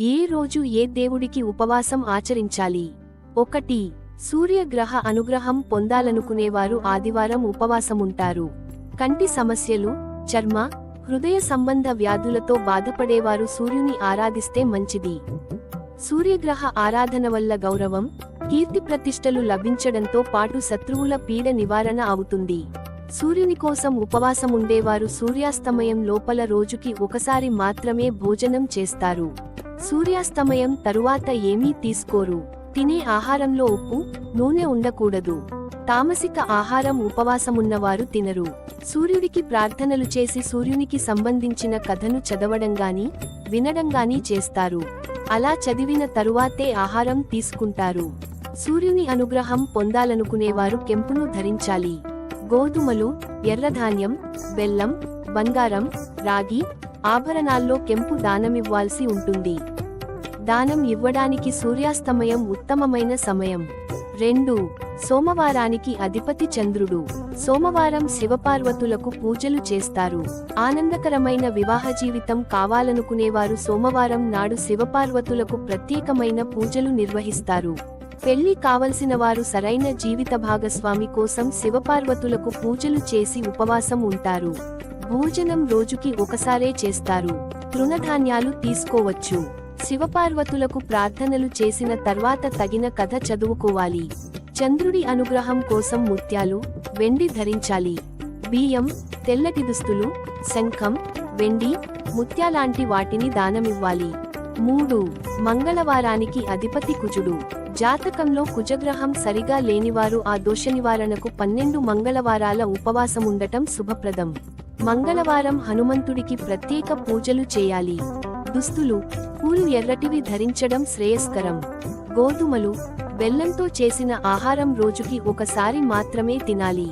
ఏ రోజు ఏ దేవుడికి ఉపవాసం ఆచరించాలి? ఒకటి సూర్యగ్రహ అనుగ్రహం పొందాలనుకునేవారు ఆదివారం ఉపవాసముంటారు. కంటి సమస్యలు చర్మ హృదయ సంబంధ వ్యాధులతో బాధపడేవారు సూర్యుని ఆరాధిస్తే మంచిది. సూర్యగ్రహ ఆరాధన వల్ల గౌరవం కీర్తి ప్రతిష్టలు లభించడంతో పాటు శత్రువుల పీడ నివారణ అవుతుంది. సూర్యుని కోసం ఉపవాసం ఉండేవారు సూర్యాస్తమయం లోపల రోజుకి ఒకసారి మాత్రమే భోజనం చేస్తారు. సూర్యాస్తమయం తరువాత ఏమీ తీసుకోరు. తినే ఆహారంలో ఉప్పు నూనె ఉండకూడదు. తామసిక ఆహారం ఉపవాసమున్నవారు తినరు. సూర్యుడికి ప్రార్థనలు చేసి సూర్యునికి సంబంధించిన కథను చదవడంగాని వినడంగాని చేస్తారు. అలా చదివిన తరువాతే ఆహారం తీసుకుంటారు. సూర్యుని అనుగ్రహం పొందాలనుకునేవారు కెంపును ధరించాలి. గోధుమలు ఎర్రధాన్యం బెల్లం బంగారం రాగి ఆభరణాల్లో కెంపు దానమివ్వాల్సి ఉంటుంది. దానం ఇవ్వడానికి సూర్యాస్తమయం ఉత్తమమైన సమయం. రెండు సోమవారానికి అధిపతి చంద్రుడు. సోమవారం శివపార్వతులకు పూజలు చేస్తారు. ఆనందకరమైన వివాహ జీవితం కావాలనుకునేవారు సోమవారం నాడు శివపార్వతులకు ప్రత్యేకమైన పూజలు నిర్వహిస్తారు. పెళ్ళి కావలసిన వారు సరైన జీవిత భాగస్వామి కోసం శివపార్వతులకు పూజలు చేసి ఉపవాసం ఉంటారు. భోజనం రోజుకి ఒకసారే చేస్తారు. తృణధాన్యాలు తీసుకోవచ్చు. శివపార్వతులకు ప్రార్థనలు చేసిన తర్వాత తగిన కథ చదువుకోవాలి. చంద్రుడి అనుగ్రహం కోసం ముత్యాలు వెండి ధరించాలి. బియ్యం తెల్లటి దుస్తులు శంఖం వెండి ముత్యాలాంటి వాటిని దానమివ్వాలి. మూడు. మంగళవారానికి అధిపతి కుజుడు. జాతకంలో కుజగ్రహం సరిగా లేనివారు ఆ దోష నివారణకు పన్నెండు మంగళవారాల ఉపవాసముండటం శుభప్రదం. మంగళవారం హనుమంతుడికి ప్రత్యేక పూజలు చేయాలి. దుస్తులు పూలు ఎర్రటివి ధరించడం శ్రేయస్కరం. గోధుమలు బెల్లంతో చేసిన ఆహారం రోజుకి ఒకసారి మాత్రమే తినాలి.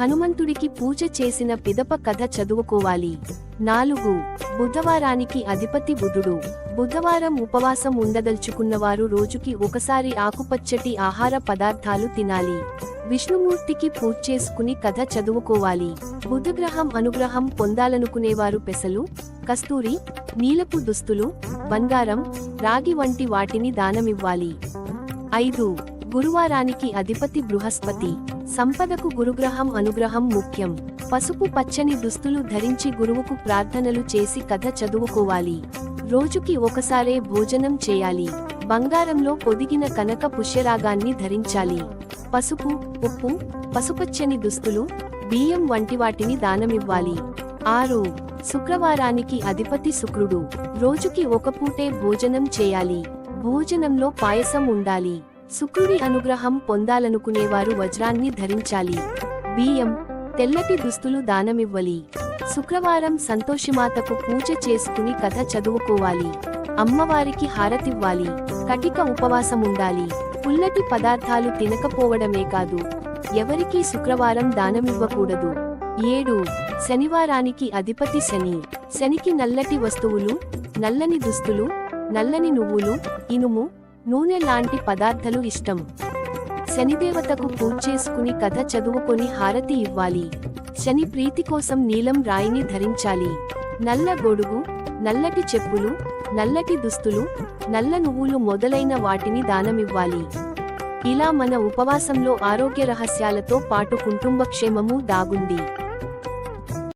హనుమంతుడికి పూజ చేసిన పిదప కథ చదువుకోవాలి. నాలుగు. బుధవారానికి అధిపతి బుధుడు. బుధవారం ఉపవాసం ఉండదలుచుకున్నవారు రోజుకి ఒకసారి ఆకుపచ్చటి ఆహార పదార్థాలు తినాలి. విష్ణుమూర్తికి పూజ చేసుకుని కథ చదువుకోవాలి. బుధగ్రహం అనుగ్రహం పొందాలనుకునేవారు పెసలు కస్తూరి నీలపు దుస్తులు బంగారం రాగి వంటి వాటిని దానమివ్వాలి. ఐదు. గురువారానికి అధిపతి బృహస్పతి. సంపదకు గురుగ్రహం అనుగ్రహం ముఖ్యం. పసుపు పచ్చని దుస్తులు ధరించి గురువుకు ప్రార్థనలు చేసి కథ చదువుకోవాలి. రోజుకి ఒకసారే భోజనం చేయాలి. బంగారంలో పొదిగిన కనక పుష్యరాగాన్ని ధరించాలి. పసుపు ఉప్పు పసుపచ్చని దుస్తులు బియ్యం వంటి వాటిని దానమివ్వాలి. ఆరు. శుక్రవారానికి అధిపతి శుక్రుడు. రోజుకి ఒక పూటే భోజనం చేయాలి. భోజనంలో పాయసం ఉండాలి. శుక్రుడి అనుగ్రహం పొందాలనుకునేవారు వజ్రాన్ని ధరించాలి. బియ్యం తెల్లటి దుస్తులు దానమివ్వాలి. శుక్రవారం సంతోషిమాతకు పూజ చేసుకుని కథ చదువుకోవాలి. అమ్మవారికి హారతివ్వాలి. కటిక ఉపవాసం ఉండాలి పుల్లటి పదార్థాలు తినకపోవడమే కాదు. ఎవరికీ శుక్రవారం దానమివ్వకూడదు. ఏడు. శనివారానికి అధిపతి శని. శనికి నల్లటి వస్తువులు నల్లని దుస్తులు నల్లని నువ్వులు ఇనుము నూనె లాంటి పదార్థాలు ఇష్టం. శనిదేవతకు పూజ చేసుకుని కథ చదువుకొని హారతి ఇవ్వాలి. శని ప్రీతి కోసం నీలం రాయిని ధరించాలి. నల్ల గొడుగు నల్లటి చెప్పులు నల్లటి దుస్తులు నల్ల నువ్వులు మొదలైన వాటిని దానమివ్వాలి. ఇలా మన ఉపవాసంలో ఆరోగ్య రహస్యాలతో పాటు కుటుంబ క్షేమము దాగుంది